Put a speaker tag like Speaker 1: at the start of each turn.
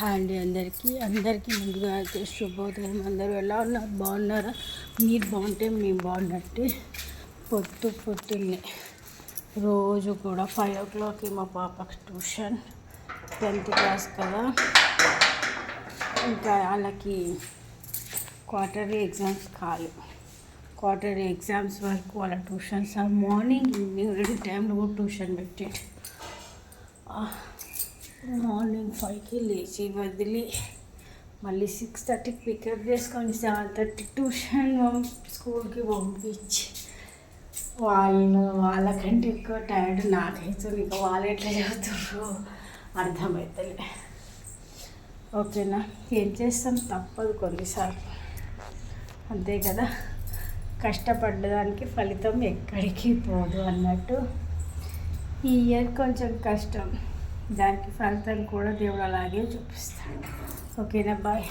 Speaker 1: Hi అండి అందరికీ. అందరికీ ముందుగా అయితే శుభోదయం. అందరూ ఎలా ఉన్నారు? బాగున్నారా? మీరు బాగుంటే మేము బాగున్నట్టు. పొద్దు పొద్దున్నే. రోజు కూడా ఫైవ్ ఓ క్లాక్కి మా పాపకి ట్యూషన్ టెన్త్ క్లాస్ కదా. ఇంకా వాళ్ళకి క్వార్టర్లీ ఎగ్జామ్స్ కాదు క్వార్టర్లీ ఎగ్జామ్స్ వరకు వాళ్ళ ట్యూషన్స్ మార్నింగ్ ఈవినింగ్ రెండు టైంలో కూడా ట్యూషన్ పెట్టాడు మార్నింగ్ ఫైవ్కి లేచి వదిలి మళ్ళీ సిక్స్ థర్టీకి పికప్ చేసుకొని సెవెన్ థర్టీ ట్యూషన్ స్కూల్కి పంపించి వాళ్ళు వాళ్ళకంటే ఎక్కువ టైర్డ్ నాకైతే ఇంకా వాళ్ళు ఎట్లా చదువుతారు అర్థమవుతలే ఓకేనా? ఏం చేస్తాం? తప్పదు కొన్నిసార్లు. అంతే కదా? కష్టపడ్డదానికి ఫలితం ఎక్కడికి పోదు అన్నట్టు. ఈ ఇయర్ కొంచెం కష్టం. దానికి ఫలితం కూడా దేవుడు అలాగే చూపిస్తాడు. ఓకేనా? బాయ్.